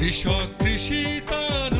কৃষক কৃষি তার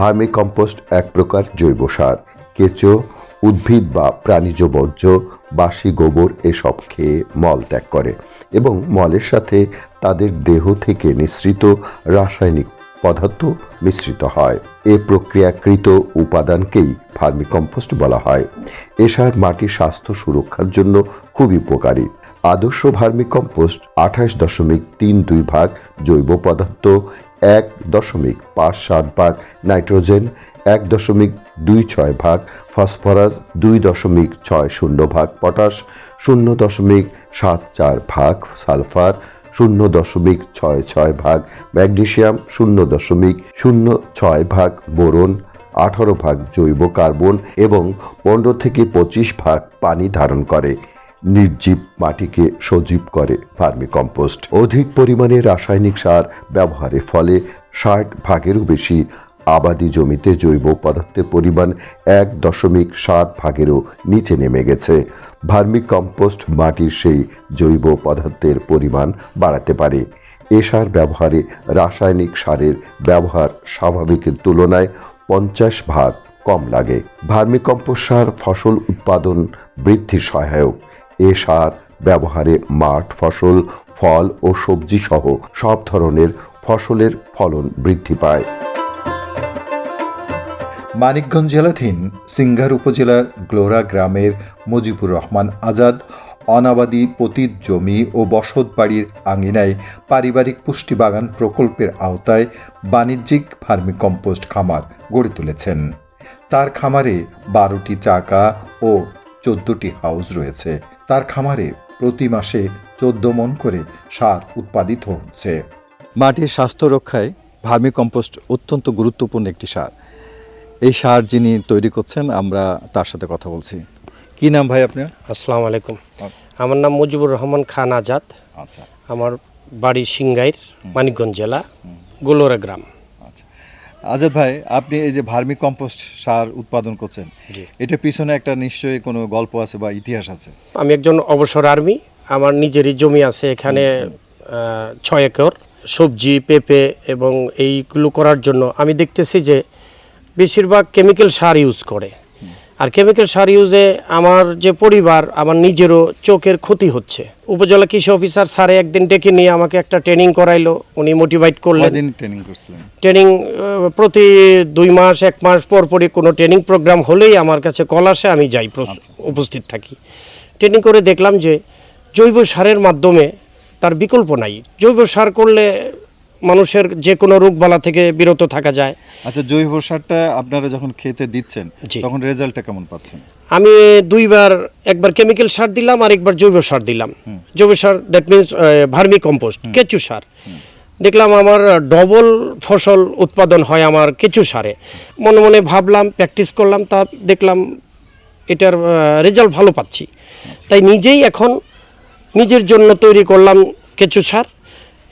ভার্মি কম্পোস্ট এক প্রকার জৈব সার। কেঁচো, উদ্ভিদ বা প্রাণীজ বর্জ্য, বাসি গোবর এসব খেয়ে মল ত্যাগ করে এবং মলের সাথে তাদের দেহ থেকে নিঃসৃত রাসায়নিক পদার্থ মিশ্রিত হয়। এ প্রক্রিয়াকৃত উপাদানকেই ভার্মি কম্পোস্ট বলা হয়। এ সার মাটির স্বাস্থ্য সুরক্ষার জন্য খুবই উপকারী। আদর্শ ভার্মি কম্পোস্ট আঠাশ দশমিক তিন দুই ভাগ, জৈব পদার্থ এক দশমিক পাঁচ সাত ভাগ, নাইট্রোজেন এক দশমিক দুই ছয় ভাগ, ফসফরাস দুই দশমিক ছয় শূন্য ভাগ, পটাশ শূন্য দশমিক সাত চার ভাগ, সালফার শূন্য দশমিক ছয় ছয় ভাগ, ম্যাগনেশিয়াম শূন্য দশমিক শূন্য ছয় ভাগ, বোরন আঠারো ভাগ জৈব কার্বন এবং পনেরো থেকে পঁচিশ ভাগ পানি ধারণ করে। নির্জীব মাটিকে সজীব করে ভার্মি কম্পোস্ট। অধিক পরিমাণে রাসায়নিক সার ব্যবহারের ফলে ষাট ভাগেরও বেশি আবাদি জমিতে জৈব পদার্থের পরিমাণ এক দশমিক সাত ভাগেরও নিচে নেমে গেছে। ভার্মি কম্পোস্ট মাটির সেই জৈব পদার্থের পরিমাণ বাড়াতে পারে। এ সার ব্যবহারে রাসায়নিক সারের ব্যবহার স্বাভাবিকের তুলনায় পঞ্চাশ ভাগ কম লাগে। ভার্মিকম্পোস্ট সার ফসল উৎপাদন বৃদ্ধির সহায়ক। এ সার ব্যবহারে মাঠ, ফসল, ফল ও সবজি সহ সব ধরনের ফসলের ফলন বৃদ্ধি পায়। মানিকগঞ্জ জেলাধীন সিঙ্গার উপজেলার গ্লোরা গ্রামের মুজিবুর রহমান আজাদ অনাবাদী পতিত জমি ও বসত বাড়ির আঙিনায় পারিবারিক পুষ্টি বাগান প্রকল্পের আওতায় বাণিজ্যিক ভার্মি কম্পোস্ট খামার গড়ে তুলেছেন। তার খামারে বারোটি চাকা ও চোদ্দটি হাউস রয়েছে। তার খামারে প্রতি মাসে চোদ্দ মন করে সার উৎপাদিত হচ্ছে। মাটির স্বাস্থ্য রক্ষায় ভার্মি কম্পোস্ট অত্যন্ত গুরুত্বপূর্ণ একটি সার। এই সার যিনি তৈরি করছেন আমরা তার সাথে কথা বলছি। কি নাম ভাই আপনার? আসসালামু আলাইকুম। আমার নাম মুজিবুর রহমান খান আজাদ। আচ্ছা। আমার বাড়ি সিংগাইর মানিকগঞ্জ জেলা গোলোরা গ্রাম। আজাদ ভাই আপনি এই যে ভার্মি কম্পোস্ট সার উৎপাদন করছেন। এটা পিছনে একটা নিশ্চয়ই কোনো গল্প আছে বা ইতিহাস আছে? আমি একজন অবসর আর্মি আমার নিজেরই জমি আছে এখানে ছয় একর। সবজি পেঁপে এবং এইগুলো করার জন্য আমি দেখতেছি যে বেশিরভাগ কেমিক্যাল সার ইউজ করে। আর কেমিক্যাল সার ইউজে আমার যে পরিবার আমার নিজেরও চোখের ক্ষতি হচ্ছে। উপজেলা কৃষি অফিসার স্যারে একদিন ডেকে নিয়ে আমাকে একটা ট্রেনিং করাইলো উনি মোটিভেট করলেন। ট্রেনিং করছিলেন? ট্রেনিং প্রতি দুই মাস এক মাস পর পরই কোনো ট্রেনিং প্রোগ্রাম হলেই আমার কাছে কল আসে আমি যাই উপস্থিত থাকি। ট্রেনিং করে দেখলাম যে জৈব সারের মাধ্যমে তার বিকল্প নাই। জৈব সার করলে মানুষের যে কোনো রোগবালা থেকে বিরত থাকা যায়। আচ্ছা জৈব সারটা আপনারা যখন খেতে দিচ্ছেন তখন রেজাল্টটা কেমন পাচ্ছেন? আমি দুইবার একবার কেমিক্যাল সার দিলাম আর একবার জৈব সার দিলাম। জৈব সার দ্যাট মিনস ভার্মি কম্পোস্ট কেঁচু সার। দেখলাম আমার ডবল ফসল উৎপাদন হয় আমার কেঁচু সারে। মনে মনে ভাবলাম প্র্যাকটিস করলাম তা দেখলাম এটার রেজাল্ট ভালো পাচ্ছি। তাই নিজেই এখন নিজের জন্য তৈরি করলাম কেঁচু সার।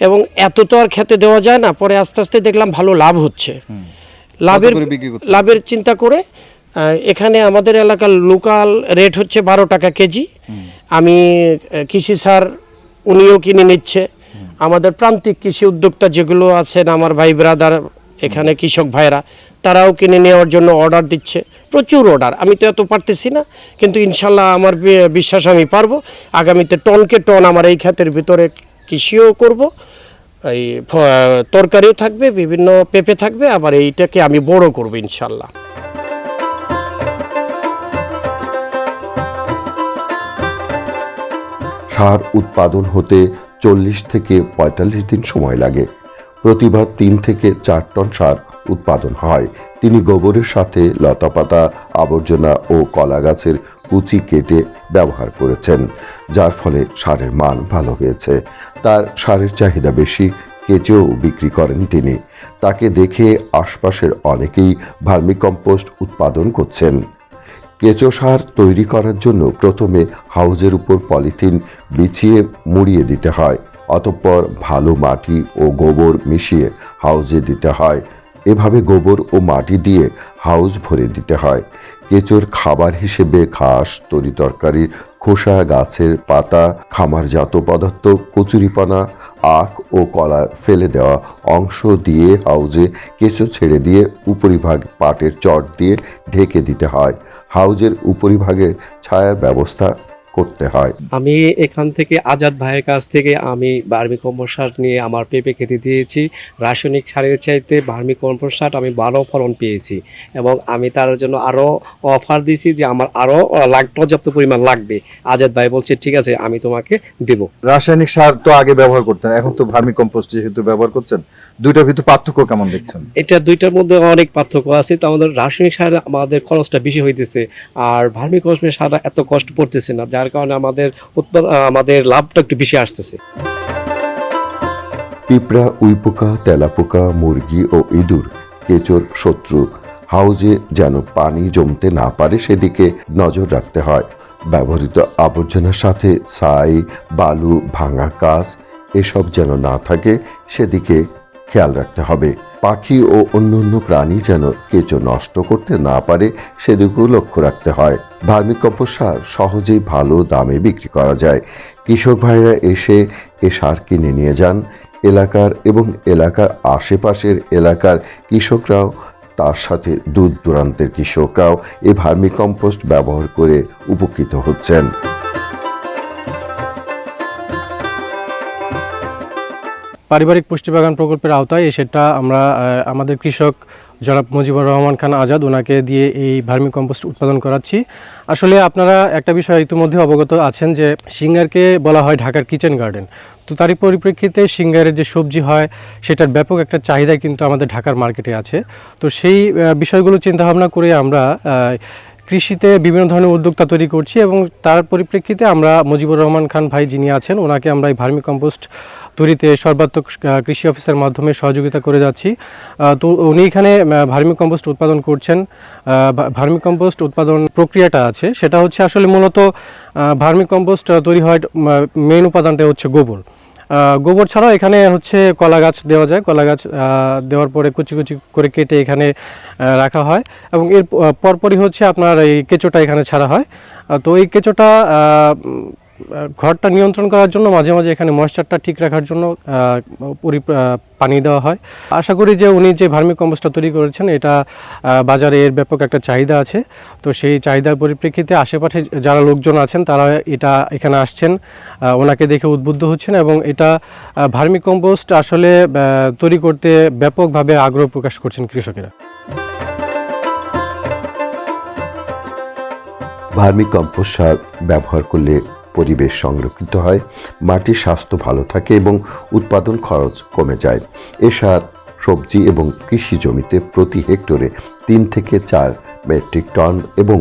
এবং এত তো আর খেতে দেওয়া যায় না পরে আস্তে আস্তে দেখলাম ভালো লাভ হচ্ছে। লাভের? লাভের চিন্তা করে এখানে আমাদের এলাকার লোকাল রেট হচ্ছে বারো টাকা কেজি। আমি কৃষি সার উনিও কিনে নিচ্ছে। আমাদের প্রান্তিক কৃষি উদ্যোক্তা যেগুলো আছেন আমার ভাই ব্রাদার এখানে কৃষক ভাইরা তারাও কিনে নেওয়ার জন্য অর্ডার দিচ্ছে। প্রচুর অর্ডার আমি তো এত পারতেছি না কিন্তু ইনশাল্লাহ আমার বিশ্বাস আমি পারব। আগামীতে টনকে টন আমার এই খাতের ভিতরে কৃষিও করব, এই তরকারিও থাকবে, বিভিন্ন পেঁপে থাকবে, আবার এইটাকে আমি বড় করব ইনশাল্লাহ। সার উৎপাদন হতে চল্লিশ থেকে পঁয়তাল্লিশ দিন সময় লাগে। প্রতিবার তিন থেকে চার টন সার উৎপাদন হয়। তিনি গোবরের সাথে লতাপাতা, আবর্জনা ও কলা গাছের কুচি কেটে ব্যবহার করেছেন, যার ফলে সারের মান ভালো হয়েছে। তার সারের চাহিদা বেশি, কেচেও বিক্রি করেন তিনি। তাকে দেখে আশপাশের অনেকেই ভার্মিকম্পোস্ট উৎপাদন করছেন। কেঁচো সার তৈরি করার জন্য প্রথমে হাউজের উপর পলিথিন বিছিয়ে মুড়িয়ে দিতে হয়, অতঃপর ভালো মাটি ও গোবর মিশিয়ে হাউজে দিতে হয়। এভাবে গোবর ও মাটি দিয়ে হাউস ভরে দিতে হয়। কেঁচোর খাবার হিসেবে ঘাস, তরি তরকারি, খোসা, গাছের পাতা, খামারজাত পদার্থ, কচুরিপানা, আখ ও কলা ফেলে দেওয়া অংশ দিয়ে হাউজে কেঁচো ছেড়ে দিয়ে উপরিভাগ পাটের চট দিয়ে ঢেকে দিতে হয়। হাউজের উপরিভাগে ছায়ার ব্যবস্থা করতে হয়। আমি এখান থেকে আজাদ ভাইয়ের কাছ থেকে আমি ভার্মি কম্পোস্ট নিয়ে আমার পেঁপে খেতে দিয়েছি। রাসায়নিক সারের চাইতে ভার্মি কম্পোস্ট সার আমি ভালো ফলন পেয়েছি এবং আমি তার জন্য আরও অফার দিয়েছি যে আমার আরও লাগ পর্যাপ্ত পরিমাণ লাগবে। আজাদ ভাই বলছে ঠিক আছে আমি তোমাকে দেবো। রাসায়নিক সার তো আগে ব্যবহার করতেন এখন তো ভার্মি কম্পোস্ট যেহেতু ব্যবহার করছেন দুইটার ভিতরে পার্থক্য কেমন দেখছেন? এটা দুইটার মধ্যে অনেক পার্থক্য আছে। তো আমাদের রাসায়নিক সার আমাদের খরচটা বেশি হইতেছে আর ভার্মি কম্পোস্ট সার এত কষ্ট পড়তেছে না যার কারণে আমাদের উৎপাদন আমাদের লাভটা একটু বেশি আসতেছে। পিঁপড়া উইপোকা তেলাপোকা মুরগি ও ইঁদুর কেঁচোর শত্রু হাউজে যেন পানি জমতে না পারে সেদিকে নজর রাখতে হয়। ব্যবহৃত আবর্জনার সাথে ছাই বালু ভাঙা কাজ এসব যেন না থাকে সেদিকে খেয়াল রাখতে হবে। পাখি ও অন্যান্য প্রাণী যেন কেঁচো নষ্ট করতে না পারে, সেদিকেও লক্ষ্য রাখতে হয়। ভার্মিকম্পোস্ট সার সহজেই ভালো দামে বিক্রি করা যায়। কৃষক ভাইরা এসে এ সার কিনে নিয়ে যান। এলাকার এবং এলাকার আশেপাশের এলাকার কৃষকরাও, তার সাথে দূর দূরান্তের কৃষকরাও এই ভার্মিকম্পোস্ট ব্যবহার করে উপকৃত হচ্ছেন। পারিবারিক পুষ্টি বাগান প্রকল্পের আওতায় সেটা আমরা আমাদের কৃষক জনাব মুজিবুর রহমান খান আজাদ ওনাকে দিয়ে এই ভার্মি কম্পোস্ট উৎপাদন করাচ্ছি। আসলে আপনারা একটা বিষয় ইতিমধ্যে অবগত আছেন যে সিঙ্গারকে বলা হয় ঢাকার কিচেন গার্ডেন। তো তারই পরিপ্রেক্ষিতে সিঙ্গারের যে সবজি হয়, সেটার ব্যাপক একটা চাহিদা কিন্তু আমাদের ঢাকার মার্কেটে আছে। তো সেই বিষয়গুলো চিন্তাভাবনা করে আমরা কৃষিতে বিভিন্ন ধরনের উদ্যোক্তা তৈরি করছি এবং তার পরিপ্রেক্ষিতে আমরা মুজিবুর রহমান খান ভাই যিনি আছেন, ওনাকে আমরা এই ভার্মি কম্পোস্ট তৈরিতে সর্বাত্মক কৃষি অফিসের মাধ্যমে সহযোগিতা করে যাচ্ছি। তো উনি এখানে ভার্মি কম্পোস্ট উৎপাদন করছেন। ভার্মি কম্পোস্ট উৎপাদন প্রক্রিয়াটা আছে, সেটা হচ্ছে আসলে মূলত ভার্মি কম্পোস্ট তৈরি হয় মেন উপাদানটা হচ্ছে গোবর। গোবর ছাড়াও এখানে হচ্ছে কলা গাছ দেওয়া যায়। কলা গাছ দেওয়ার পরে কুচি কুচি করে কেটে এখানে রাখা হয় এবং এর পরপরই হচ্ছে আপনার এই কেঁচোটা এখানে ছাড়া হয়। তো এই কেঁচোটা ঘরটা নিয়ন্ত্রণ করার জন্য মাঝে মাঝে এখানে ময়েশ্চারটা ঠিক রাখার জন্য পরি পানি দেওয়া হয়। আশা করি যে উনি যে ভার্মি কম্পোস্টটা তৈরি করেছেন, এটা বাজারে এর ব্যাপক একটা চাহিদা আছে। তো সেই চাহিদার পরিপ্রেক্ষিতে আশেপাশে যারা লোকজন আছেন, তারা এটা এখানে আসছেন ওনাকে দেখে উদ্বুদ্ধ হচ্ছেন এবং এটা ভার্মি কম্পোস্ট আসলে তৈরি করতে ব্যাপকভাবে আগ্রহ প্রকাশ করছেন কৃষকেরা। ভার্মি কম্পোস্ট সার ব্যবহার করলে পরিবেশ সংরক্ষিত হয়, মাটির স্বাস্থ্য ভালো থাকে এবং উৎপাদন খরচ কমে যায়। এ সার সবজি এবং কৃষি জমিতে প্রতি হেক্টরে তিন থেকে চার মেট্রিক টন এবং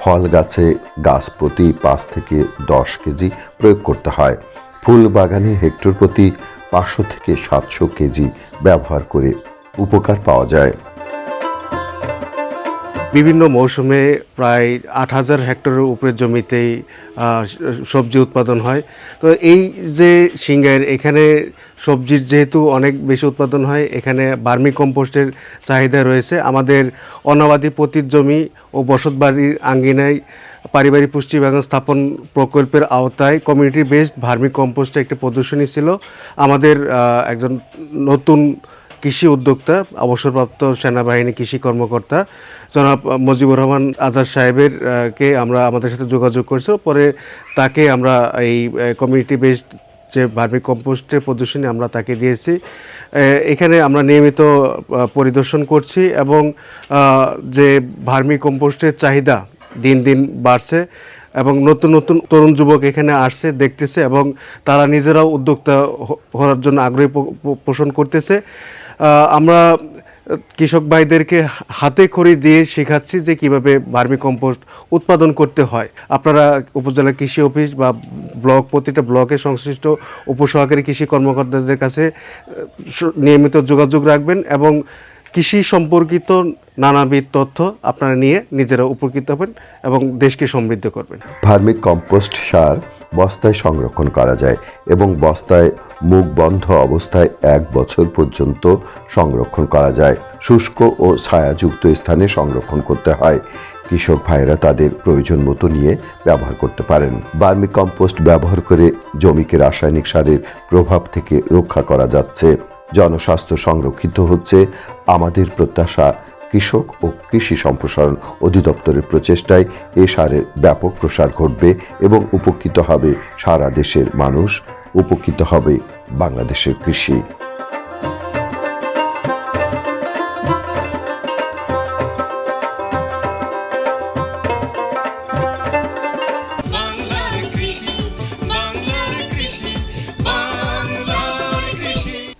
ফল গাছে গাছ প্রতি পাঁচ থেকে দশ কেজি প্রয়োগ করতে হয়। ফুল বাগানে হেক্টর প্রতি পাঁচশো থেকে সাতশো কেজি ব্যবহার করে উপকার পাওয়া যায়। বিভিন্ন মৌসুমে প্রায় আট হাজার হেক্টরের উপরে জমিতেই সবজি উৎপাদন হয়। তো এই যে সিঙ্গার এখানে সবজির যেহেতু অনেক বেশি উৎপাদন হয়, এখানে বার্মি কম্পোস্টের চাহিদা রয়েছে। আমাদের অনাবাদী পতির জমি ও বসতবাড়ির আঙ্গিনায় পারিবারিক পুষ্টি বাগান স্থাপন প্রকল্পের আওতায় কমিউনিটি বেসড ভার্মি কম্পোস্টের একটি প্রদর্শনী ছিল। আমাদের একজন নতুন কৃষি উদ্যোক্তা, অবসরপ্রাপ্ত সেনাবাহিনী কৃষি কর্মকর্তা, জনাব মুজিবুর রহমান আজাদ সাহেবের কে আমরা আমাদের সাথে যোগাযোগ করছি। পরে তাকে আমরা এই কমিউনিটি বেসড যে ভার্মি কম্পোস্টের প্রদর্শনী আমরা তাকে দিয়েছি। এখানে আমরা নিয়মিত পরিদর্শন করছি এবং যে ভার্মি কম্পোস্টের চাহিদা দিন দিন বাড়ছে এবং নতুন নতুন তরুণ যুবক এখানে আসছে, দেখতেছে এবং তারা নিজেরাও উদ্যোক্তা হওয়ার জন্য আগ্রহী পোষণ করতেছে। আমরা কৃষক ভাইদেরকে হাতে খড়ি দিয়ে শেখাচ্ছি যে কীভাবে ভার্মি কম্পোস্ট উৎপাদন করতে হয়। আপনারা উপজেলা কৃষি অফিস বা ব্লক, প্রতিটা ব্লকে সংশ্লিষ্ট উপসহকারী কৃষি কর্মকর্তাদের কাছে নিয়মিত যোগাযোগ রাখবেন এবং কৃষি সম্পর্কিত নানাবিধ তথ্য আপনারা নিয়ে নিজেরা উপকৃত হবেন এবং দেশকে সমৃদ্ধ করবেন। ভার্মিক কম্পোস্ট সার বস্তায় সংরক্ষণ করা যায় এবং বস্তায় মুখ বন্ধ অবস্থায় এক বছর পর্যন্ত সংরক্ষণ করা যায়। শুষ্ক ও ছায়াযুক্ত স্থানে সংরক্ষণ করতে হয়। কৃষক ভাইরা তাদের প্রয়োজন মতো নিয়ে ব্যবহার করতে পারেন। বার্মি কম্পোস্ট ব্যবহার করে জমিকে রাসায়নিক সারের প্রভাব থেকে রক্ষা করা যাচ্ছে। জনস্বাস্থ্য সংরক্ষিত হচ্ছে। আমাদের প্রত্যাশা কৃষক ও কৃষি সম্প্রসারণ অধিদপ্তরের প্রচেষ্টায় এ সারের ব্যাপক প্রসার ঘটবে এবং উপকৃত হবে সারা দেশের মানুষ, উপকৃত হবে বাংলাদেশের কৃষি।